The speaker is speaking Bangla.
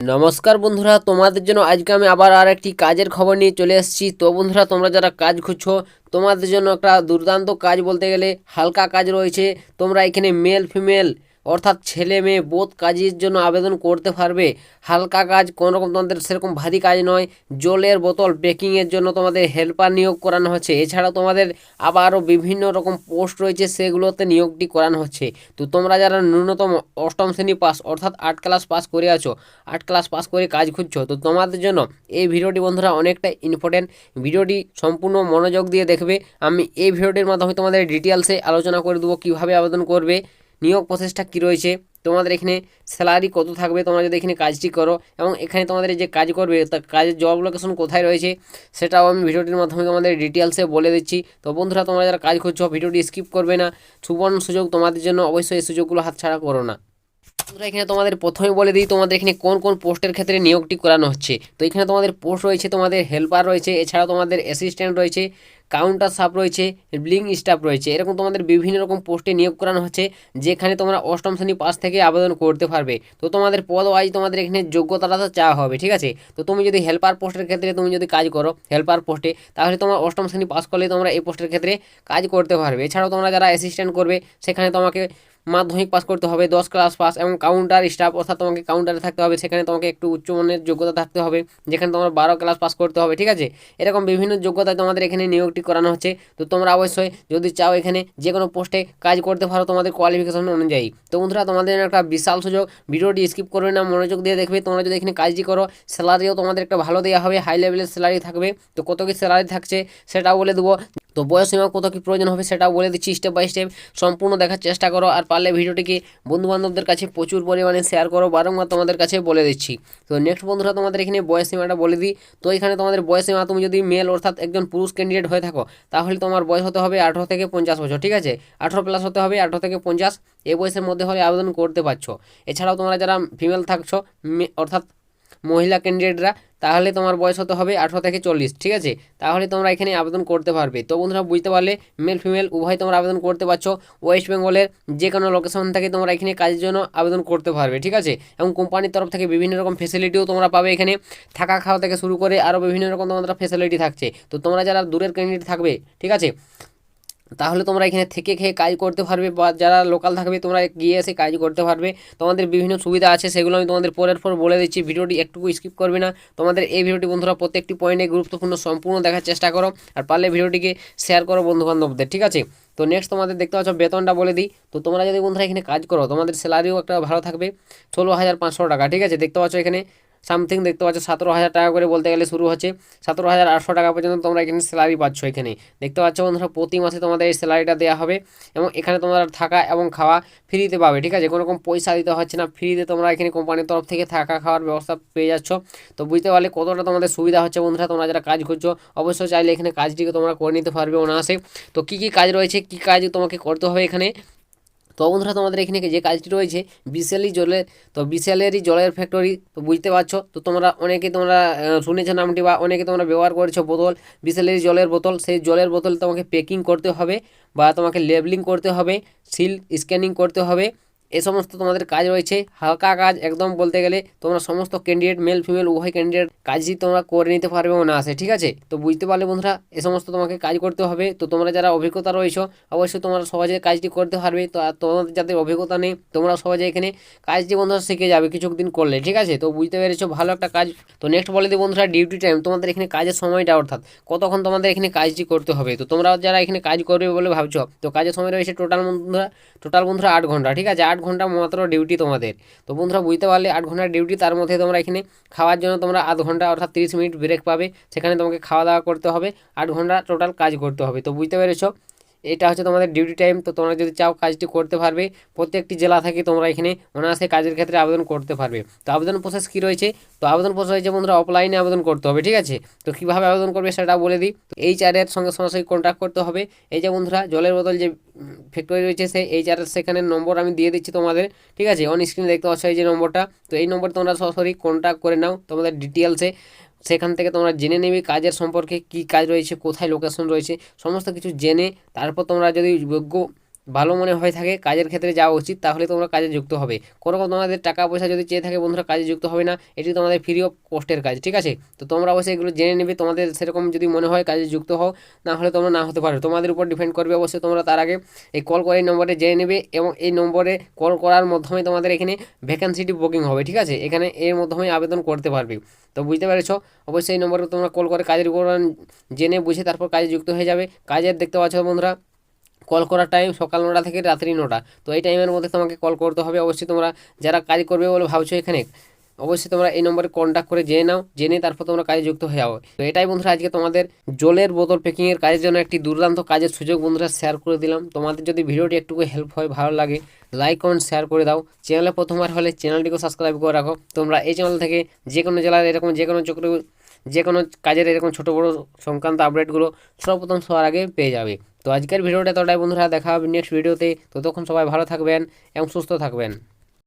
নমস্কার বন্ধুরা, তোমাদের জন্য আজকে আমি আবার আর একটি কাজের খবর নিয়ে চলে এসেছি। তো বন্ধুরা, তোমরা যারা কাজ খুঁজছো, তোমাদের জন্য একটা দুর্দান্ত কাজ বলতে গেলে হালকা কাজ রয়েছে। তোমরা এখানে মেল ফিমেল অর্থাৎ ছেলে মেয়ে বোধ কাজের জন্য আবেদন করতে পারবে। হালকা কাজ কোনো রকম তোমাদের সেরকম ভারী কাজ নয়। জলের বোতল প্যাকিংয়ের জন্য তোমাদের হেল্পার নিয়োগ করানো হচ্ছে। এছাড়াও তোমাদের আবারও বিভিন্ন রকম পোস্ট রয়েছে, সেগুলোতে নিয়োগটি করানো হচ্ছে। তো তোমরা যারা ন্যূনতম অষ্টম শ্রেণি পাস অর্থাৎ আট ক্লাস পাস করে আছো, আট ক্লাস পাস করে কাজ খুঁজছো, তো তোমাদের জন্য এই ভিডিওটি বন্ধুরা অনেকটা ইম্পর্টেন্ট ভিডিওটি সম্পূর্ণ মনোযোগ দিয়ে দেখবে। আমি এই ভিডিওটির মাধ্যমে তোমাদের ডিটেলসে আলোচনা করে দেবো, কীভাবে আবেদন করবে। নিয়োগ প্রসেসটা কী রয়েছে? তোমাদের এখানে স্যালারি কত থাকবে? তোমরা যদি এখানে কাজটি করো এবং এখানে তোমাদের যে কাজ করবে, তা কাজের জব লোকেশন কোথায় রয়েছে, সেটাও আমি ভিডিওটির মাধ্যমে তোমাদের ডিটেলসে বলে দিচ্ছি। তো বন্ধুরা, তোমরা যারা কাজ করছ ভিডিওটি স্কিপ করবে না। সুবর্ণ সুযোগ তোমাদের জন্য, অবশ্যই এই সুযোগগুলো হাতছাড়া করো না। বন্ধুরা, এখানে তোমাদের প্রথমে বলে দিই, তোমাদের এখানে কোন কোন পোস্টের ক্ষেত্রে নিয়োগটি করানো হচ্ছে। তো এখানে তোমাদের পোস্ট রয়েছে, তোমাদের হেল্পার রয়েছে, এছাড়াও তোমাদের অ্যাসিস্ট্যান্ট রয়েছে কাউন্টার সাপ রয়েছে ব্লিং স্টাফ রয়েছে। এরকম তোমাদের বিভিন্ন রকম পোস্টে নিয়োগ করানো হচ্ছে, যেখানে তোমরা অষ্টম শ্রেণি পাস থেকে আবেদন করতে পারবে। তো তোমাদের পদ ওয়াইজ তোমাদের এখানে যোগ্যতাটা তো চাওয়া হবে, ঠিক আছে? তো তুমি যদি হেল্পার পোস্টের ক্ষেত্রে তুমি যদি কাজ করো হেল্পার পোস্টে, তাহলে তোমার অষ্টম শ্রেণি পাস করলে তোমরা এই পোস্টের ক্ষেত্রে কাজ করতে পারবে। এছাড়াও তোমরা যারা অ্যাসিস্ট্যান্ট করবে, সেখানে তোমাকে মাধ্যমিক পাস করতে হবে, দশ ক্লাস পাস এবং কাউন্টার স্টাফ অর্থাৎ তোমাকে কাউন্টারে থাকতে হবে, সেখানে তোমাকে একটু উচ্চমানের যোগ্যতা থাকতে হবে, যেখানে তোমার বারো ক্লাস পাস করতে হবে, ঠিক আছে? এরকম বিভিন্ন যোগ্যতায় তোমাদের এখানে নিয়োগটি করানো হচ্ছে, তো তোমরা অবশ্যই যদি চাও এখানে যে কোনো পোস্টে কাজ করতে পারো তোমাদের কোয়ালিফিকেশন অনুযায়ী। তো বন্ধুরা, তোমাদের একটা বিশাল সুযোগ, ভিডিওটি স্কিপ করবে না, মনোযোগ দিয়ে দেখবে, তোমরা যদি এখানে কাজটি করো স্যালারিও তোমাদের একটা ভালো দেওয়া হবে হাই লেভেলের স্যালারি থাকবে, তো কত কি স্যালারি থাকছে সেটাও বলে দেবো। তো বয়স সীমা কত কী প্রয়োজন হবে সেটাও বলে দিচ্ছি স্টেপ বাই স্টেপ সম্পূর্ণ দেখার চেষ্টা করো আর পারলে ভিডিওটিকে বন্ধুবান্ধবদের কাছে প্রচুর পরিমাণে শেয়ার করো, বারংবার তোমাদের কাছে বলে দিচ্ছি। তো নেক্সট বন্ধুরা, তোমাদের এখানে বয়স সীমাটা বলে দিই। তো এখানে তোমাদের বয়স সীমা তুমি যদি মেল অর্থাৎ একজন পুরুষ ক্যান্ডিডেট হয়ে থাকো, তাহলে তোমার বয়স হতে হবে আঠারো থেকে পঞ্চাশ বছর, ঠিক আছে? আঠারো প্লাস হতে হবে আঠারো থেকে পঞ্চাশ। এই বয়সের মধ্যে হলে আবেদন করতে পারছ। এছাড়াও তোমরা যারা ফিমেল থাকছো অর্থাৎ মহিলা ক্যান্ডিডেটরা তাহলে তোমার বয়স হতে হবে আঠারো থেকে চল্লিশ, ঠিক আছে? তাহলে তোমরা এখানে আবেদন করতে পারবে। তো বন্ধুরা, বুঝতে পারলে মেল ফিমেল উভয় তোমরা আবেদন করতে পারছ। ওয়েস্ট বেঙ্গলের যে কোনো লোকেশন থেকে তোমরা এখানে কাজের জন্য আবেদন করতে পারবে, ঠিক আছে? এবং কোম্পানির তরফ থেকে বিভিন্ন রকম ফেসিলিটিও তোমরা পাবে এখানে। থাকা খাওয়া থেকে শুরু করে আরও বিভিন্ন রকম তোমাদের ফেসিলিটি থাকছে। তো তোমরা যারা দূরের ক্যান্ডিডেট থাকবে, ঠিক আছে? তাহলে তোমরা এখানে থেকে খেয়ে কাজ করতে পারবে বা যারা লোকাল থাকবে, তোমরা গিয়ে এসে কাজ করতে পারবে। তোমাদের বিভিন্ন সুবিধা আছে, সেগুলো আমি তোমাদের পরের পর বলে দিচ্ছি। ভিডিওটি একটুকু স্কিপ করবে না। তোমাদের এই ভিডিওটি বন্ধুরা প্রত্যেকটি পয়েন্টে গুরুত্বপূর্ণ, সম্পূর্ণ দেখার চেষ্টা করো। আর পারলে ভিডিওটিকে শেয়ার করো বন্ধুবান্ধবদের, ঠিক আছে? তো নেক্সট তোমাদের দেখতে পাচ্ছ, বেতনটা বলে দিই। তো তোমরা যদি বন্ধুরা এখানে কাজ করো, তোমাদের স্যালারিও একটা ভালো থাকবে। ষোলো হাজার পাঁচশো টাকা, ঠিক আছে? দেখতে পাচ্ছ এখানে সামথিং দেখতে পাচ্ছ, সতেরো হাজার টাকা করে বলতে গেলে শুরু হচ্ছে। সতেরো হাজার আটশো টাকা পর্যন্ত তোমরা এখানে স্যালারি পাচ্ছ এখানে। দেখতে পাচ্ছ বন্ধুরা, প্রতি মাসে তোমাদের এই স্যালারিটা দেওয়া হবে এবং এখানে তোমরা থাকা এবং খাওয়া ফ্রিতে পাবে, ঠিক আছে? কোনো রকম পয়সা দিতে হচ্ছে না ফ্রিতে তোমরা এখানে কোম্পানির তরফ থেকে থাকা খাওয়ার ব্যবস্থা পেয়ে যাচ্ছ। তো বুঝতে পারলে কতটা তোমাদের সুবিধা হচ্ছে বন্ধুরা, তোমরা যারা কাজ করছ, অবশ্যই চাইলে এখানে কাজটিকে তোমরা করে নিতে পারবে অনায়াসে। তো কী কী কাজ রয়েছে, কী কাজ তোমাকে করতে হবে এখানে? তো বন্ধুরা, তোমাদের এখানে যে কাজটি রয়েছে, বিশালি জলের, তো বিশালেরই জলের ফ্যাক্টরি তো বুঝতে পারছ? তো তোমরা অনেকে তোমরা শুনেছো নামটি বা অনেকে তোমরা ব্যবহার করেছ বোতল, বিশালেরই জলের বোতল। সেই জলের বোতল তোমাকে প্যাকিং করতে হবে বা তোমাকে লেবলিং করতে হবে সিল স্ক্যানিং করতে হবে। এ সমস্ত তোমাদের কাজ রয়েছে। হালকা কাজ একদম বলতে গেলে তোমরা সমস্ত ক্যান্ডিডেট মেল ফিমেল উভয় ক্যান্ডিডেট কাজই তোমরা করে নিতে পারবে না আসে ঠিক আছে? তো বুঝতে পারলে বন্ধুরা, এ সমস্ত তোমাকে কাজ করতে হবে। তো তোমরা যারা অভিজ্ঞতা রয়েছো, অবশ্যই তোমরা সহজে কাজটি করতে পারবে। তো আর তোমাদের যাদের অভিজ্ঞতা নেই, তোমরা সহজে এখানে কাজটি বন্ধুরা শিখে যাবে কিছুদিন করলে, ঠিক আছে? তো বুঝতে পেরেছ, ভালো একটা কাজ। তো নেক্সট বলে দিই বন্ধুরা ডিউটি টাইম তোমাদের এখানে কাজের সময়টা অর্থাৎ কতক্ষণ তোমাদের এখানে কাজটি করতে হবে? তো তোমরা যারা এখানে কাজ করবে বলে ভাবছ, তো কাজের সময় রয়েছে টোটাল বন্ধুরা টোটাল বন্ধুরা আট ঘণ্টা, ঠিক আছে? আট ঘণ্টা মাত্র ডিউটি তোমাদের। তো বন্ধুরা বুঝতে পারলে আট ঘণ্টার ডিউটি তার মধ্যে তোমরা এখানে খাওয়ার জন্য তোমরা আধ ঘণ্টা অর্থাৎ তিরিশ মিনিট ব্রেক পাবে। সেখানে তোমাকে খাওয়া দাওয়া করতে হবে। আট ঘণ্টা টোটাল কাজ করতে হবে। তো বুঝতে পেরেছ? এটা হচ্ছে তোমাদের ডিউটি টাইম তো তোমরা যদি চাও কাজটি করতে পারবে, প্রত্যেকটি জেলা থেকে তোমরা এখানে অনায়াসে কাজের ক্ষেত্রে আবেদন করতে পারবে। তো আবেদন প্রসেস কী রয়েছে? তো আবেদন প্রসেস হয়েছে বন্ধুরা অফলাইনে আবেদন করতে হবে, ঠিক আছে? তো কীভাবে আবেদন করবে সেটা বলে দিই। তো এইচ আর এর সঙ্গে সরাসরি কন্ট্যাক্ট করতে হবে। এই যে বন্ধুরা, জলের বোতল যে ফ্যাক্টরি রয়েছে, সেই এইচ আর সেখানে নম্বর আমি দিয়ে দিচ্ছি তোমাদের, ঠিক আছে? অন স্ক্রিনে দেখতে পাচ্ছ এই যে নম্বরটা তো এই নম্বর তোমরা সরাসরি কন্ট্যাক্ট করে নাও তোমাদের ডিটেলসে সেখান থেকে তোমরা জেনে নেবে কাজের সম্পর্কে কি কাজ রয়েছে, কোথায় লোকেশন রয়েছে, সমস্ত কিছু জেনে তারপর তোমরা যদি যোগ্য ভালো মনে হয়ে থাকে, কাজের ক্ষেত্রে যাওয়া উচিত, তাহলে তোমরা কাজে যুক্ত হবে। কোনো তোমাদের টাকা পয়সা যদি চেয়ে থাকে, বন্ধুরা, কাজে যুক্ত হবে না, এটি তোমাদের ফ্রি অফ কস্টের কাজ, ঠিক আছে? তো তোমরা অবশ্যই এগুলো জেনে নেবে, তোমাদের সেরকম যদি মনে হয় কাজে যুক্ত হও, না হলে তোমরা না হতে পারো। তোমাদের উপর ডিপেন্ড করবে অবশ্যই তোমরা তার আগে এই কল করে এই নম্বরে জেনে নেবে এবং এই নম্বরে কল করার মাধ্যমে তোমাদের এখানে ভ্যাকেন্সিটি বুকিং হবে, ঠিক আছে? এখানে এর মাধ্যমে আবেদন করতে পারবে। তো বুঝতে পেরেছ? অবশ্যই এই নম্বরে তোমরা কল করে কাজের উপর জেনে বুঝে তারপর কাজে যুক্ত হয়ে যাবে। কাজের দেখতে পাচ্ছ বন্ধুরা কল করার টাইম সকাল নটা থেকে রাত্রি নটা। তো এই টাইমের মধ্যে তোমাকে কল করতে হবে। অবশ্যই তোমরা যারা কাজ করবে বলে ভাবছ এখানে, অবশ্যই তোমরা এই নম্বরে কন্ট্যাক্ট করে জেনে নাও, জেনে তারপর তোমরা কাজে যুক্ত হয়ে যাও। তো এটাই বন্ধুরা আজকে তোমাদের জলের বোতল প্যাকিংয়ের কাজের জন্য একটি দুর্দান্ত কাজের সুযোগ বন্ধুরা শেয়ার করে দিলাম। তোমাদের যদি ভিডিওটি একটুকু হেল্প হয়, ভালো লাগে লাইক কমেন্ট শেয়ার করে দাও। চ্যানেলে প্রথমবার হলে চ্যানেলটিকে সাবস্ক্রাইব করে রাখো। তোমরা এই চ্যানেল থেকে যে কোনো জেলার, এরকম যে কোনো চক্র যে কোনো কাজের এরকম ছোটো বড়ো সংক্রান্ত আপডেটগুলো সর্বপ্রথম সবার আগে পেয়ে যাবে। তো আজকের ভিডিওটা এতটাই বন্ধুরা, দেখা হবে নেক্সট ভিডিওতে ততক্ষণ সবাই ভালো থাকবেন এবং সুস্থ থাকবেন।